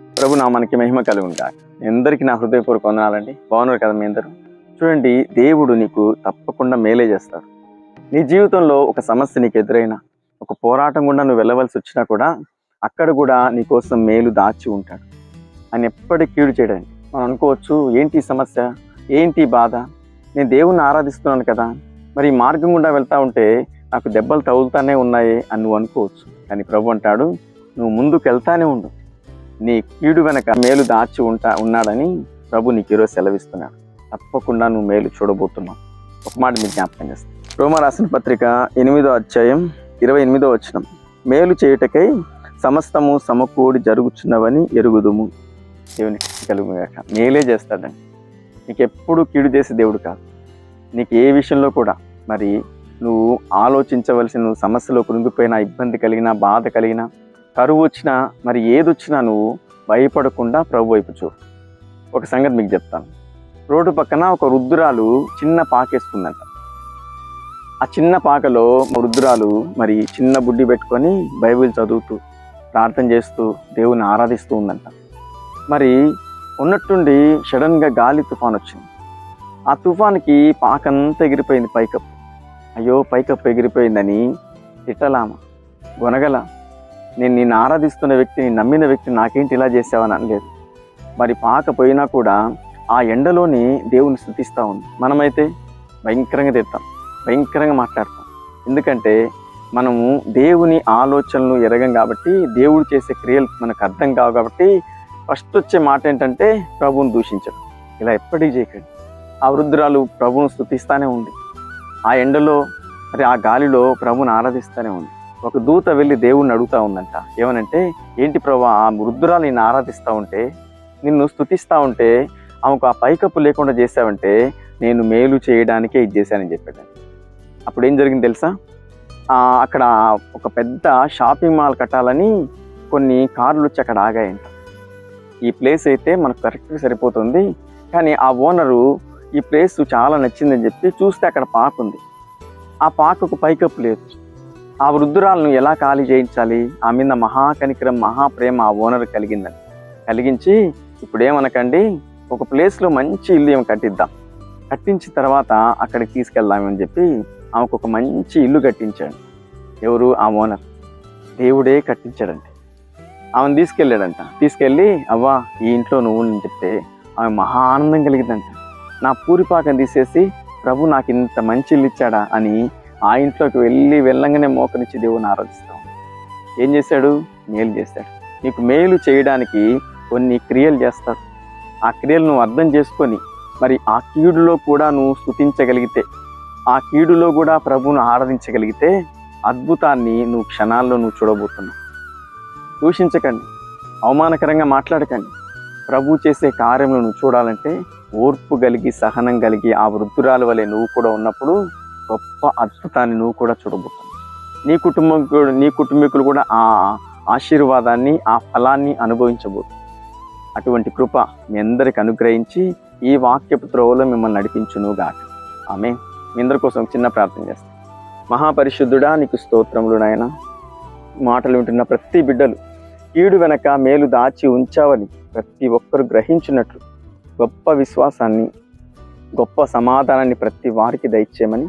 ప్రభు నా మనకి మహిమ కలుగును కాక ఎందరికీ నా హృదయపూర్వక వందనాలండి. బాగున్నారు కదా మీ అందరూ? చూడండి దేవుడు నీకు తప్పకుండా మేలే చేస్తాడు. నీ జీవితంలో ఒక సమస్య నీకు ఎదురైనా ఒక పోరాటం గుండా నువ్వు వెళ్ళవలసి వచ్చినా కూడా అక్కడ కూడా నీ కోసం మేలు దాచి ఉంటాడు. ఆయన ఎప్పటికీ కీడు చేయడానికి మనం అనుకోవచ్చు ఏంటి సమస్య? ఏంటి బాధ? నేను దేవుణ్ణి ఆరాధిస్తున్నాను కదా. మరి మార్గం గుండా వెళ్తా ఉంటే నాకు దెబ్బలు తగులుతానే ఉన్నాయి అని నువ్వు అనుకోవచ్చు. కానీ ప్రభు అంటాడు నువ్వు ముందుకు వెళ్తానే ఉండు. నీ కీడు వెనక మేలు దాచి ఉంటా ఉన్నాడని ప్రభు నీకు ఈరోజు సెలవిస్తున్నాడు. తప్పకుండా నువ్వు మేలు చూడబోతున్నావు. ఒక మాట మీకు జ్ఞాపకం చేస్తాను రోమ రాసిన పత్రిక ఎనిమిదో అధ్యాయం ఇరవై ఎనిమిదో వచ్చిన మేలు చేయుటకై సమస్తము సమకూడి జరుగుచున్నవని ఎరుగుదుము. దేవుని కలుగుగాక మేలే చేస్తాడండి. నీకు ఎప్పుడు కీడు చేసే దేవుడు కాదు. నీకు ఏ విషయంలో కూడా మరి నువ్వు ఆలోచించవలసిన నువ్వు సమస్యలో కృంగిపోయినా ఇబ్బంది కలిగినా బాధ కలిగినా కరువు వచ్చినా మరి ఏది వచ్చినా నువ్వు భయపడకుండా ప్రభు వైపు చూ ఒక సంగతి మీకు చెప్తాను. రోడ్డు పక్కన ఒక రుద్రాలు చిన్న పాకేస్తుందంట. ఆ చిన్న పాకలో రుద్రాలు మరి చిన్న బుడ్డి పెట్టుకొని బైబిల్ చదువుతూ ప్రార్థన చేస్తూ దేవుని ఆరాధిస్తూ ఉందంట. మరి ఉన్నట్టుండి సడన్గా గాలి తుఫాన్ వచ్చింది. ఆ తుఫాన్కి పాకంతా ఎగిరిపోయింది పైకప్పు. అయ్యో పైకప్పు ఎగిరిపోయిందని తిట్టలామ? గొనగల? నేను నిన్ను ఆరాధిస్తున్న వ్యక్తిని నమ్మిన వ్యక్తిని నాకేంటి ఇలా చేసావని అనలేదు. మరి పాక పోయినా కూడా ఆ ఎండలోని దేవుని స్థుతిస్తూ ఉంది. మనమైతే భయంకరంగా తిడతాం భయంకరంగా మాట్లాడతాం. ఎందుకంటే మనము దేవుని ఆలోచనలు ఎరగం కాబట్టి దేవుడు చేసే క్రియలు మనకు అర్థం కావు కాబట్టి ఫస్ట్ వచ్చే మాట ఏంటంటే ప్రభువుని దూషించడం. ఇలా ఎప్పటికీ చేయకండి. ఆ వృద్ధురాలు ప్రభువును స్థుతిస్తూనే ఉంది. ఆ ఎండలో మరి ఆ గాలిలో ప్రభువుని ఆరాధిస్తూనే ఉంది. ఒక దూత వెళ్ళి దేవుణ్ణి అడుగుతా ఉందంట. ఏమనంటే ఏంటి ప్రభా ఆ వృద్ధురాలు నేను ఆరాధిస్తూ ఉంటే నిన్ను స్థుతిస్తూ ఉంటే ఆమెకు ఆ పైకప్పు లేకుండా చేసావంటే నేను మేలు చేయడానికే ఇది చేశానని చెప్పాడు. అప్పుడు ఏం జరిగింది తెలుసా? అక్కడ ఒక పెద్ద షాపింగ్ మాల్ కట్టాలని కొన్ని కార్లు వచ్చి అక్కడ ఆగాయంట. ఈ ప్లేస్ అయితే మనకు కరెక్ట్గా సరిపోతుంది కానీ ఆ ఓనరు ఈ ప్లేస్ చాలా నచ్చిందని చెప్పి చూస్తే అక్కడ పాకు ఉంది ఆ పాకకు పైకప్పు లేదు. ఆ వృద్ధురాలను ఎలా ఖాళీ చేయించాలి? ఆ మీద మహాకనికరం మహాప్రేమ ఆ ఓనర్ కలిగిందని. కలిగించి ఇప్పుడు ఏమనకండి ఒక ప్లేస్లో మంచి ఇల్లు ఏమి కట్టిద్దాం. కట్టించిన తర్వాత అక్కడికి తీసుకెళ్దామని చెప్పి ఆమెకు ఒక మంచి ఇల్లు కట్టించాడు. ఎవరు? ఆ ఓనర్. దేవుడే కట్టించాడండి ఆమెను తీసుకెళ్ళాడంట. తీసుకెళ్ళి అవ్వా ఈ ఇంట్లో నువ్వు అని చెప్తే ఆమె మహా ఆనందం కలిగిందంట. నా పూరిపాకం తీసేసి ప్రభు నాకు ఇంత మంచి ఇల్లు ఇచ్చాడా అని ఆ ఇంట్లోకి వెళ్ళి వెళ్ళంగానే మోకరించి దేవుని ఆరాధిస్తాం. ఏం చేశాడు? మేలు చేశాడు. నీకు మేలు చేయడానికి కొన్ని క్రియలు చేస్తారు ఆ క్రియలు నువ్వు అర్థం చేసుకొని మరి ఆ కీడులో కూడా నువ్వు స్థుతించగలిగితే ఆ కీడులో కూడా ప్రభువును ఆరాధించగలిగితే అద్భుతాన్ని నువ్వు క్షణాల్లో నువ్వు చూడబోతున్నావు. దూషించకండి. అవమానకరంగా మాట్లాడకండి. ప్రభు చేసే కార్యములను నువ్వు చూడాలంటే ఓర్పు కలిగి సహనం కలిగి ఆ వృద్ధురాలు వలె నువ్వు కూడా ఉన్నప్పుడు గొప్ప అద్భుతాన్ని నువ్వు కూడా చూడబోతున్నావు. నీ కుటుంబం కూడా నీ కుటుంబీకులు కూడా ఆ ఆశీర్వాదాన్ని ఆ ఫలాన్ని అనుభవించబోతున్నారు. అటువంటి కృప మీ అందరికి అనుగ్రహించి ఈ వాక్యపు త్రోవలో మిమ్మల్ని నడిపించును గాక. ఆమె మీ అందరి కోసం చిన్న ప్రార్థన చేస్తాను మహాపరిశుద్ధుడా నీకు స్తోత్రములు నాయన. మాటలు వింటున్న ప్రతి బిడ్డలు కీడు వెనక మేలు దాచి ఉంచావని ప్రతి ఒక్కరు గ్రహించినట్లు గొప్ప విశ్వాసాన్ని గొప్ప సమాధానాన్ని ప్రతి వారికి దయచేయమని